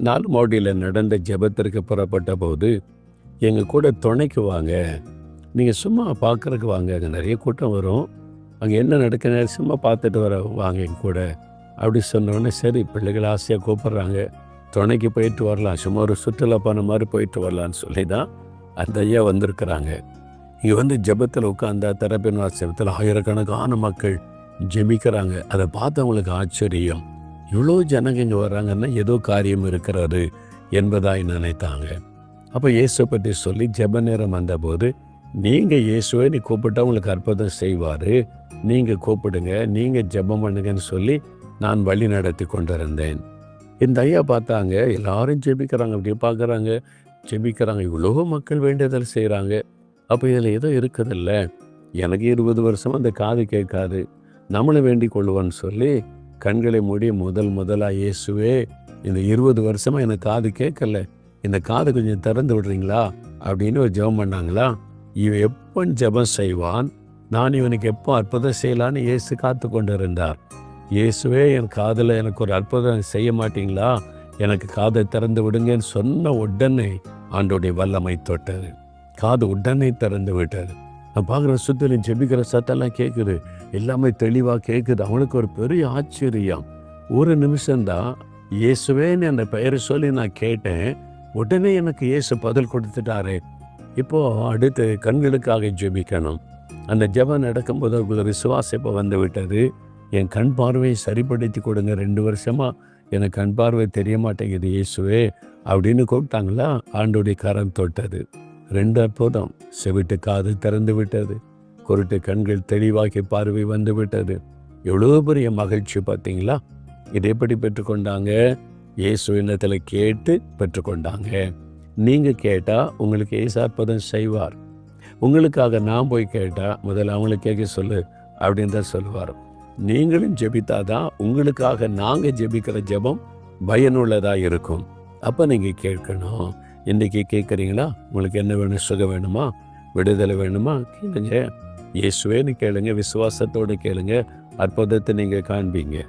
நாலு மாடியில் நடந்த ஜெபத்திற்கு புறப்பட்ட போது எங்கள் கூட துணைக்கு வாங்க. நீங்கள் சும்மா பார்க்குறக்கு வாங்க. அங்கே நிறைய கூட்டம் வரும். அங்கே என்ன நடக்குது? சும்மா பார்த்துட்டு வர வாங்க எங்கள் கூட. அப்படி சொன்னோடனே சரி பிள்ளைகள் ஆசையாக கூப்பிட்றாங்க. துணைக்கு போயிட்டு வரலாம். சும்மா ஒரு சுற்றுலா போன மாதிரி போயிட்டு வரலான்னு சொல்லி தான் அந்த ஐயா வந்திருக்கிறாங்க. இங்கே வந்து ஜெபத்தில் உட்காந்தா தரப்பின் வாசகத்தில் ஆயிரக்கணக்கான மக்கள் ஜெபிக்கிறாங்க. அதை பார்த்தவங்களுக்கு ஆச்சரியம். இவ்வளோ ஜனங்க இங்கே வர்றாங்கன்னா ஏதோ காரியம் இருக்கிறாரு என்பதாய் நினைத்தாங்க. அப்போ இயேசுவை பற்றி சொல்லி ஜெப நேரம் வந்தபோது நீங்கள் இயேசுவை நீ கூப்பிட்டா உங்களுக்கு அற்புதம் செய்வார். நீங்கள் கூப்பிடுங்க நீங்கள் ஜெபம் பண்ணுங்கன்னு சொல்லி நான் வழி நடத்தி கொண்டிருந்தேன். இந்த ஐயா பார்த்தாங்க எல்லாரும் ஜெபிக்கிறாங்க அப்படி பார்க்குறாங்க. ஜெபிக்கிறாங்க இவ்வளோ மக்கள் வேண்டியதில் செய்கிறாங்க அப்போ இதில் ஏதோ இருக்குதில்ல? எனக்கு இருபது வருஷம் அந்த காது கேட்காது. நம்மளை வேண்டிக் கொள்வோன்னு சொல்லி கண்களை மூடி முதல் முதலாக இயேசுவே இந்த இருபது வருஷமாக எனக்கு காது கேட்கல. இந்த காது கொஞ்சம் திறந்து விடுறீங்களா? அப்படின்னு ஒரு ஜெபம் பண்ணாங்களா? இவன் எப்போ ஜெபம் செய்வான்? நான் இவனுக்கு எப்போ அற்புதம் செய்யலான்னு இயேசு காத்து கொண்டு இருந்தார் இயேசுவே என் காதில் எனக்கு ஒரு அற்புதம் செய்ய மாட்டீங்களா? எனக்கு காதை திறந்து விடுங்கன்னு சொன்ன உடனே ஆண்டோடைய வல்லமை தொட்டது. காது உடனே திறந்து விட்டது. நான் பார்க்குற சுத்திலையும் ஜெபிக்கிற சத்தெல்லாம் கேட்குது. எல்லாமே தெளிவாக கேட்குது. அவனுக்கு ஒரு பெரிய ஆச்சரியம். ஒரு நிமிஷம்தான் இயேசுவேன்னு அந்த பெயரை சொல்லி நான் கேட்டேன். உடனே எனக்கு இயேசு பதில் கொடுத்துட்டாரு. இப்போ அடுத்து கண்களுக்காக ஜெபிக்கணும். அந்த ஜெபம் நடக்கும்போது அவங்களுக்கு விசுவாசம் இப்போ வந்து விட்டது என் கண் பார்வையை சரிப்படுத்தி கொடுங்க. ரெண்டு வருஷமா எனக்கு கண் பார்வை தெரிய மாட்டேங்குது. இயேசுவே அப்படின்னு கூப்பிட்டாங்களா? ஆண்டோடைய கரம் தொட்டது. ரெண்டு அற்புதம் செவிட்டு காது திறந்து விட்டது. குருட்டு கண்கள் தெளிவாக்கி பார்வை வந்து விட்டது. எவ்வளோ பெரிய மகிழ்ச்சி பார்த்தீங்களா? இதை எப்படி பெற்றுக்கொண்டாங்க? இயேசு எண்ணத்தில் கேட்டு பெற்றுக்கொண்டாங்க. நீங்கள் கேட்டால் உங்களுக்கு ஏசு அற்புதம் செய்வார். உங்களுக்காக நான் போய் கேட்டால் முதல்ல அவங்களுக்கு கேட்க சொல்லு அப்படின்னு தான் சொல்லுவார். நீங்களும் ஜெபித்தாதான் உங்களுக்காக நாங்கள் ஜெபிக்கிற ஜெபம் பயனுள்ளதாக இருக்கும். அப்போ நீங்கள் கேட்கணும். இன்றைக்கி கேட்குறீங்களா? உங்களுக்கு என்ன வேணும்? சுகம் வேணுமா? விடுதலை வேணுமா? கேளுங்க. இயேசுவேன்னு கேளுங்க. விசுவாசத்தோடு கேளுங்க. அற்புதத்தை நீங்கள் காண்பீங்க.